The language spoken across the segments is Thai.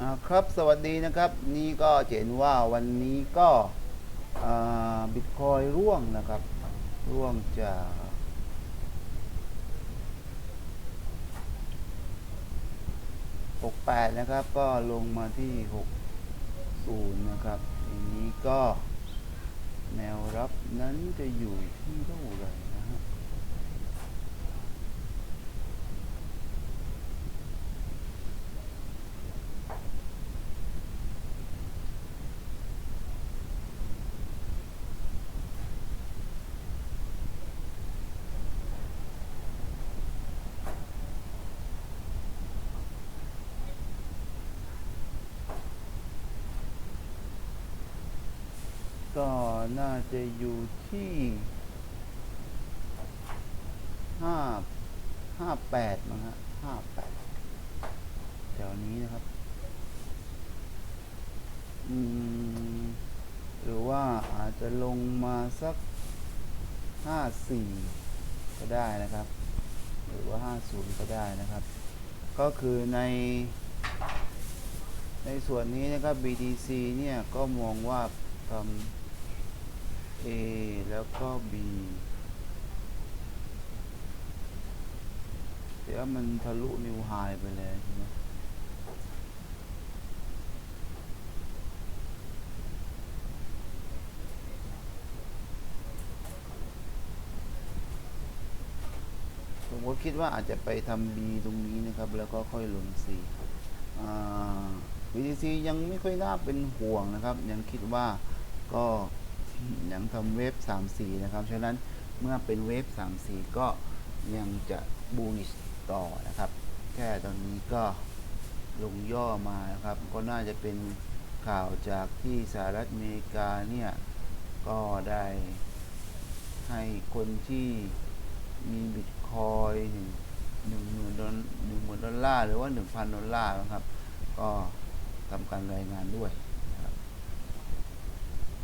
อ่าครับสวัสดีนะครับ นี่ก็เห็นว่าวันนี้ก็บิตคอยร่วงนะครับ ร่วงจาก68นะครับ ก็ลงมาที่60นะครับทีนี้ก็แนวรับนั้นจะอยู่ที่เท่าไหร่นะฮะ ก็น่าจะอยู่ที่ห้าห้าแปดมั้งฮะห้าแปดแถวนี้นะครับ อืม หรือว่าอาจจะลงมาสักห้าสี่ก็ได้นะครับ หรือว่าห้าศูนย์ก็ได้นะครับ ก็คือใน ในส่วนนี้นะครับ BTC เนี่ย ก็มองว่าทำ A แล้วก็ B เดี๋ยวมันทะลุนิวไฮไปแล้วใช่ไหมผมก็คิดว่าอาจจะไปทำ B ตรงนี้นะครับ แล้วก็ค่อยลง C อ่า BTC ยังไม่ค่อยน่าเป็นห่วงนะครับ ยังคิดว่าก็ ยังทำเวฟ3 4 นะครับ ฉะนั้นเมื่อเป็นเวฟ3 4 ก็ยังจะบูลิชต่อนะครับ แค่ตอนนี้ก็ลงย่อมานะครับ ก็น่าจะเป็นข่าวจากที่สหรัฐอเมริกาเนี่ย ก็ได้ให้คนที่มีบิตคอยหนึ่งหมื่นดอลหนึ่งหมื่นดอลลาร์หรือว่าหนึ่งพันดอลลาร์นะครับ ก็ทำการรายงานด้วย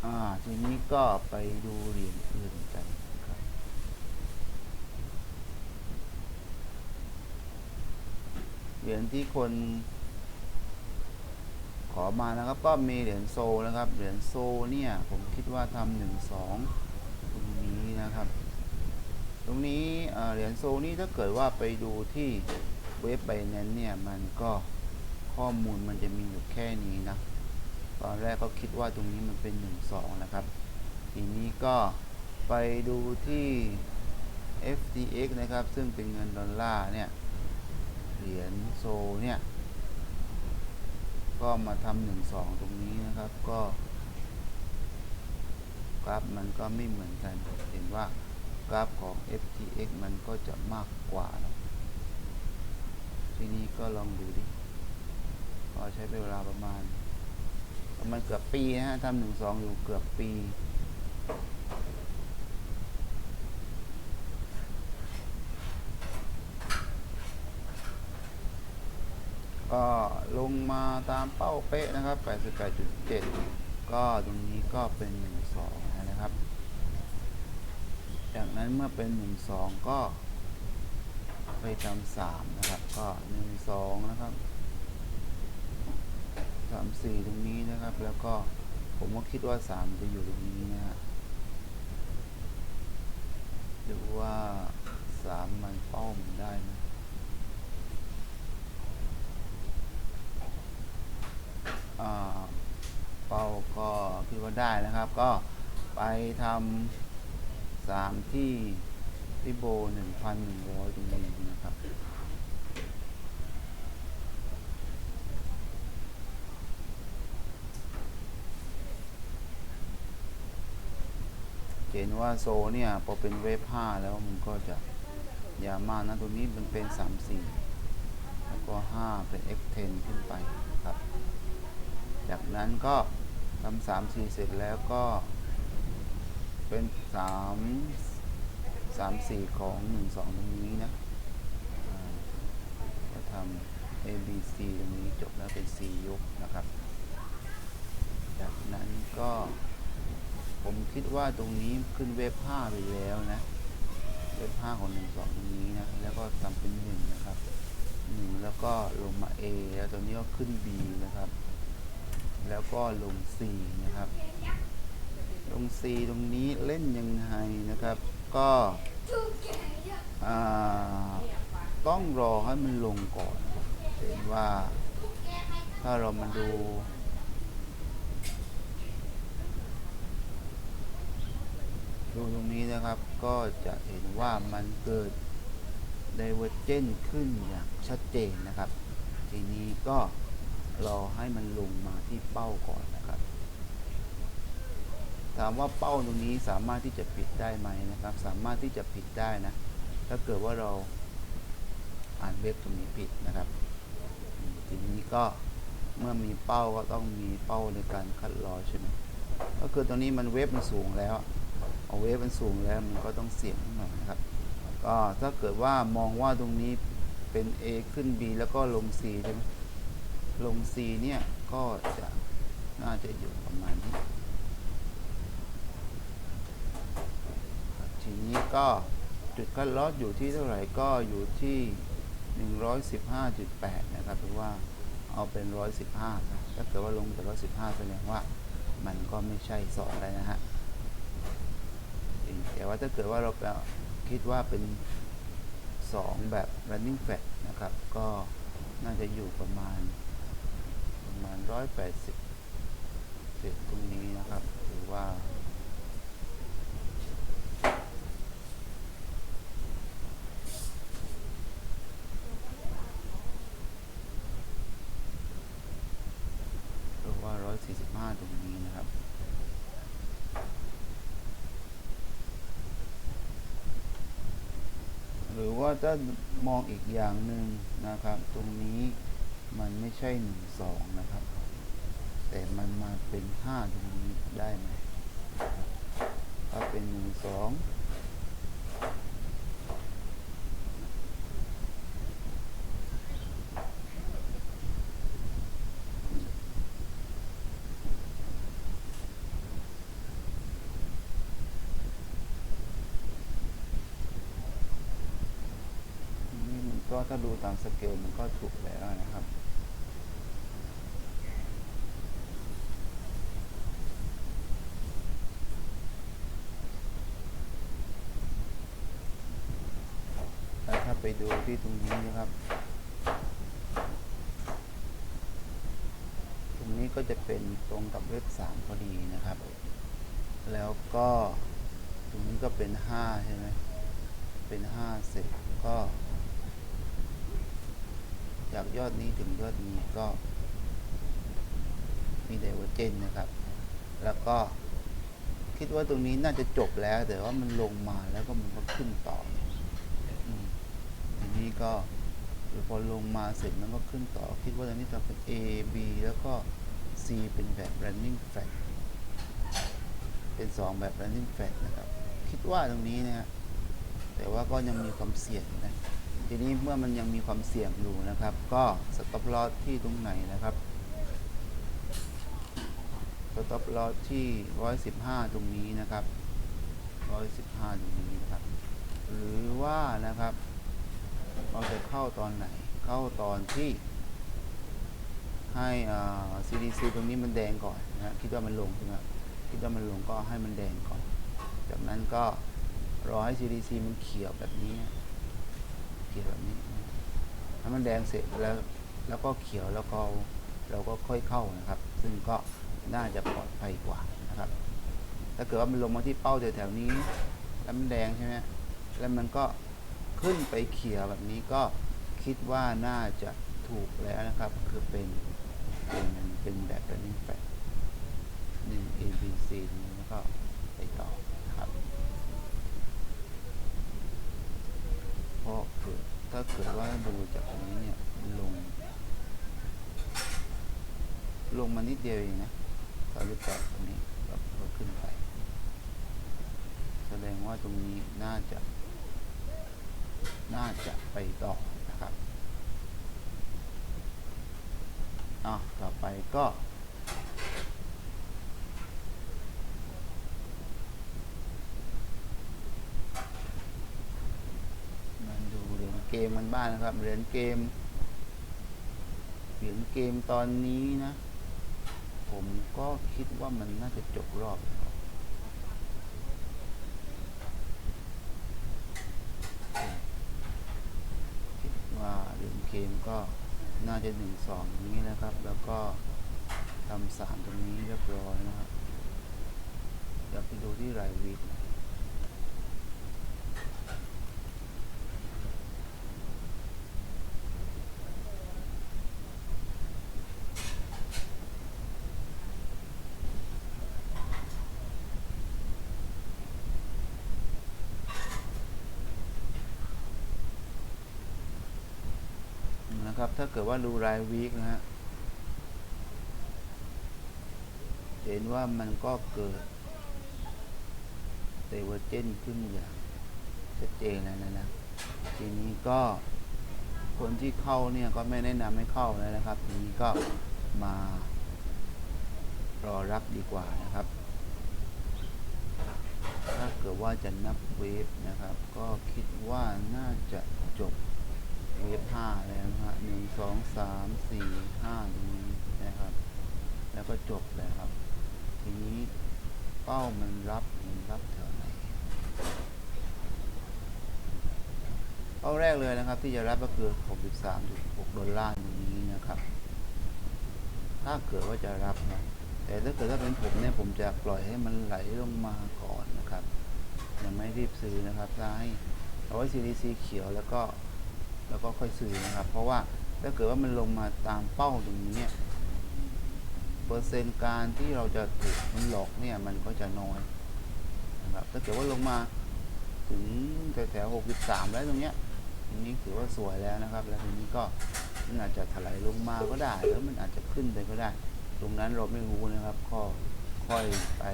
อ่า ทีนี้ก็ไปดูเหรียญอื่นกันครับ เหรียญที่คน ขอมานะครับ ก็มีเหรียญโซลนะครับ เหรียญโซเนี่ย ผมคิดว่าทำหนึ่งสองตรงนี้นะครับ ตรงนี้เหรียญโซนี่ถ้าเกิดว่าไปดูที่เว็บไบแนนเนี่ย มันก็ข้อมูลมันจะมีอยู่แค่นี้นะ ตอนแรกก็คิดว่าตรงนี้มันเป็น 1 2 นะครับ ทีนี้ก็ไปดูที่ FTX นะครับ ซึ่งเป็นเงินดอลลาร์เนี่ย เหรียญโซเนี่ย ก็มาทำหนึ่งสองตรงนี้นะครับ ก็ กราฟมันก็ไม่เหมือนกัน เห็นว่ากราฟของ FTX มันก็จะมากกว่านะทีนี้ก็ลองดูดิ ก็ใช้เวลาประมาณ ประมาณเกือบปีนะฮะทำหนึ่งสองอยู่เกือบปี ก็ลงมาตามเป้าเป๊ะนะครับ 88.7 ก็ตรงนี้ก็เป็น 12 นะครับ จากนั้นเมื่อเป็น 12 ก็ไปทำ3นะครับ ก็ 12 นะครับ สามสี่ตรงนี้นะครับ แล้วก็ผมก็คิดว่าสามจะอยู่ตรงนี้นะฮะดูว่าสามมันเป้ามันได้ไหมอ่าเป้าก็คิดว่าได้นะครับ ก็ไปทำสามที่ที่โบหนึ่งพันหนึ่งร้อยตรงนี้นะครับ เห็นว่าโซเนี่ยพอเป็นเวฟ5แล้วมันก็จะยาวมากนะ ตัวนี้มันเป็น 3 4 แล้วก็ 5 เป็น x10 ขึ้นไปนะครับ จากนั้นก็ทำ3 4 เสร็จแล้วก็เป็น 3 3 4 ของ 1 2 ตรงนี้นะอ่าก็ทำ A B C ตรงนี้จบแล้วเป็น C ยกนะครับ จากนั้นก็ ผมคิดว่าตรงนี้ขึ้นเว็บ5ไปแล้วนะ เว็บ5ของ1 2ตรงนี้นะ แล้วก็ทำเป็น1นะครับ1แล้วก็ลงมา A แล้วตรงนี้ก็ขึ้น B นะครับ แล้วก็ลง C นะครับ ลง C ตรงนี้เล่นยังไงนะครับ ก็ต้องรอให้มันลงก่อนเห็นว่าถ้าเรามาดู ดูตรงนี้นะครับก็จะเห็นว่ามันเกิด divergent ขึ้นอย่างชัดเจนนะครับ ทีนี้ก็รอให้มันลงมาที่เป้าก่อนนะครับ ถามว่าเป้าตรงนี้สามารถที่จะปิดได้ไหมนะครับ สามารถที่จะปิดได้นะ ถ้าเกิดว่าเราอ่านเว็บตรงนี้ผิดนะครับ ทีนี้ก็เมื่อมีเป้าก็ต้องมีเป้าในการคัดลอใช่ไหมก็คือตรงนี้มันเว็บมันสูงแล้ว เอาเว็บมันสูงแล้วมันก็ต้องเสี่ยงหน่อยนะครับ ก็ถ้าเกิดว่ามองว่าตรงนี้เป็น A ขึ้น B แล้วก็ลง C ใช่ไหมลง C เนี่ยก็จะน่าจะอยู่ประมาณนี้ ทีนี้ก็จุดคัดลอสอยู่ที่เท่าไหร่ก็อยู่ที่ 115.8 นะครับหรือว่าเอาเป็น 115ถ้าเกิดว่าลงแต่115 แสดงว่ามันก็ไม่ใช่2แล้วนะฮะ แต่ว่าถ้าเกิดว่าเราคิดว่าเป็น 2 แบบ running fat นะครับ ก็น่าจะอยู่ประมาณประมาณ 180เศษตรงนี้นะครับหรือว่าหรือว่า 145 ตรงนี้นะครับ หรือ ว่าถ้ามองอีกอย่างหนึ่งนะครับ ตรงนี้มันไม่ใช่หนึ่งสองนะครับ แต่มันมาเป็นห้าตรงนี้ได้ไหมถ้าเป็นหนึ่งสองนี่มัน ก็ถ้าดูตามสเกลมันก็ถูกแล้วนะครับ แล้วถ้าไปดูที่ตรงนี้นะครับ ตรงนี้ก็จะเป็นตรงกับเลขสามพอดีนะครับ แล้วก็ตรงนี้ก็เป็นห้าใช่ไหม เป็นห้าเสร็จก็ จากยอดนี้ถึงยอดนี้ก็มีไดเวอร์เจนนะครับ แล้วก็คิดว่าตรงนี้น่าจะจบแล้ว แต่ว่ามันลงมาแล้วก็มันก็ขึ้นต่ออทีนี้ก็พอลงมาเสร็จมันก็ขึ้นต่อ คิดว่าตอนนี้จะเป็น A B แล้วก็ C เป็นแบบ running flat เป็น 2 แบบ running flat นะครับ คิดว่าตรงนี้นะฮะแต่ว่าก็ยังมีความเสี่ยงนะ ทีนี้เมื่อมันยังมีความเสี่ยงอยู่นะครับ ก็ stop loss ที่ตรงไหนนะครับ stop loss ที่ 115 ตรงนี้นะครับ 115 ตรงนี้นะครับ หรือว่านะครับ เราจะเข้าตอนไหน เข้าตอนที่ให้อ่า CDC ตรงนี้มันแดงก่อนนะคิดว่ามันลงใช่ไหมคิดว่ามันลงก็ให้มันแดงก่อน จากนั้นก็รอให้ CDC มันเขียวแบบนี้ เขียวแบบนี้ถ้ามันแดงเสร็จแล้วแล้วก็เขียวแล้วก็เราก็ค่อยเข้านะครับ ซึ่งก็น่าจะปลอดภัยกว่านะครับ ถ้าเกิดว่ามันลงมาที่เป้าแถวๆนี้ แล้วมันแดงใช่ไหมแล้วมันก็ขึ้นไปเขียวแบบนี้ก็คิดว่าน่าจะถูกแล้วนะครับ คือเป็นเป็นเป็นแบบ running flat หนึ่ง A B C นี้แล้วก็ไปต่อนะครับ เพราะเกิดถ้า เกิดว่าดูจากตรงนี้เนี่ยลง ลงมานิดเดียวเองนะสามสิบแปดตรงนี้ก็ก็ขึ้นไป แสดงว่าตรงนี้น่าจะ น่าจะไปต่อนะครับอะต่อไปก็ มาดู เกมมันบ้างนะครับ เหรียญเกม เหรียญเกมตอนนี้นะ ผมก็คิดว่ามันน่าจะจบรอบคิดว่าเหรียญเกมก็น่าจะหนึ่งสองอย่างนี้นะครับ แล้วก็ทำสามตรงนี้เรียบร้อยนะครับเดี๋ยวไปดูที่รายวีคนะ นะครับ ถ้าเกิดว่าดูรายวีคนะฮะเห็นว่ามันก็เกิดเดเวอร์เจนขึ้นอย่างชัดเจนแล้วนะนะทีนี้ก็คนที่เข้าเนี่ยก็ไม่แนะนำให้เข้าแล้วนะครับ ทีนี้ก็มารอรับดีกว่านะครับ ถ้าเกิดว่าจะนับเวฟนะครับ ก็คิดว่าน่าจะจบ เวฟห้าแล้วนะฮะหนึ่งสองสามสี่ห้าตรงนี้นะครับ แล้วก็จบแล้วครับ ทีนี้เป้ามันรับมันรับแถวไหนเป้าแรกเลยนะครับ ที่จะรับก็คือ 63.6 ดอลลาร์ตรงนี้นะครับ ถ้าเกิดว่าจะรับนะแต่ถ้าเกิดว่าเป็นผมเนี่ยผมจะปล่อยให้มันไหลลงมาก่อนนะครับยังไม่รีบซื้อนะครับถ้าให้เอาไว้ CDC เขียวแล้วก็ แล้วก็ค่อยซื้อนะครับ เพราะว่าถ้าเกิดว่ามันลงมาตามเป้าตรงนี้ เปอร์เซ็นต์การที่เราจะถูกมันหลอกเนี่ยมันก็จะน้อยนะครับถ้าเกิดว่าลงมาถึงแถวๆ63 แล้วตรงเนี้ยตรงนี้ถือว่าสวยแล้วนะครับ แล้วทีนี้ก็มันอาจจะถลายลงมาก็ได้หรือมันอาจจะขึ้นไปก็ได้ ตรงนั้นเราไม่รู้นะครับก็ค่อยไป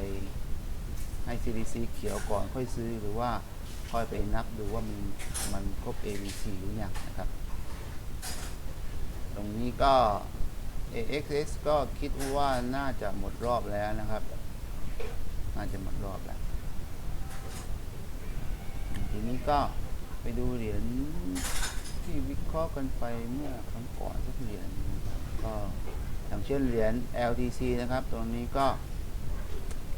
ให้ CDC เขียวก่อนค่อยซื้อหรือว่า ค่อยไปนับดูว่ามันมันครบ A B C หรือยังนะครับ ตรงนี้ก็ AXS ก็คิดว่าน่าจะหมดรอบแล้วนะครับ น่าจะหมดรอบแล้ว ทีนี้ก็ไปดูเหรียญที่วิเคราะห์กันไปเมื่อครั้งก่อนสักเหรียญนะครับก็อย่างเช่นเหรียญ LTC นะครับ ตรงนี้ก็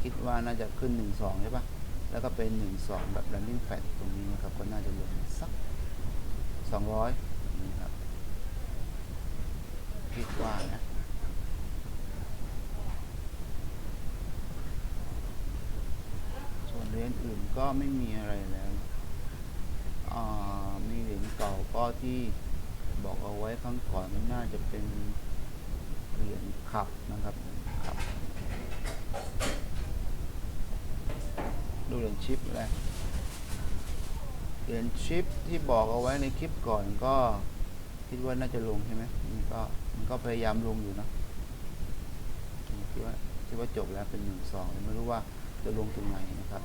คิดว่าน่าจะขึ้น 1-2 ใช่ปะ แล้วก็เป็น 1 2 แบบ running fat ตรงนี้นะครับ ก็น่าจะลงสัก 200นี่ครับคิดว่านะส่วนเหรียญอื่นก็ไม่มีอะไรแล้วอ่ามีเหรียญเก่าก็ที่บอกเอาไว้ครั้งก่อนนน่าจะเป็นเหรียญขับนะครับขับ ดู เหรียญชิปเลยเหรียญชิปที่บอกเอาไว้ในคลิปก่อนก็คิดว่าน่าจะลงใช่ไหมนี่ก็มันก็พยายามลงอยู่นะคิดว่าคิดว่าจบแล้วเป็นหนึ่งสองไม่รู้ว่าจะลงตรงไหนนะครับ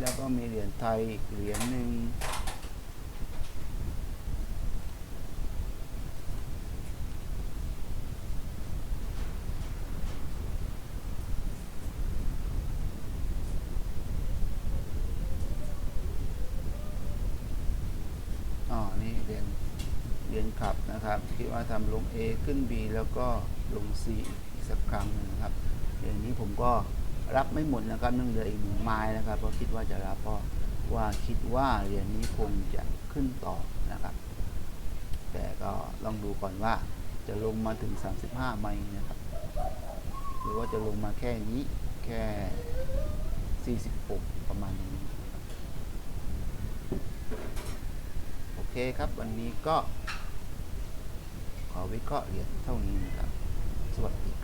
แล้วก็มีเหรียญไทยอีกเหรียญหนึ่งอ๋อ นี่เหรียญเห รียญขับนะครับคิดว่าทำลง A ขึ้น B แล้วก็ลง C อีกสักครั้งหนึงนะครับเหรียญนี้ผมก็รับไม่หมดนะครับนึ่งเหลืออีกหนึ่งไม้นะครับเพราะคิดว่าจะรับเพราะว่าคิดว่าเหรียญนี้คงจะขึ้นต่อนะครับ แต่ก็ลองดูก่อนว่าจะลงมาถึง 35ไหมนะครับ หรือว่าจะลงมาแค่นี้แค่ 46 ประมาณนี้โอเคครับ วันนี้ก็ ขอวิเคราะห์เหรียญเท่านี้นะครับ สวัสดี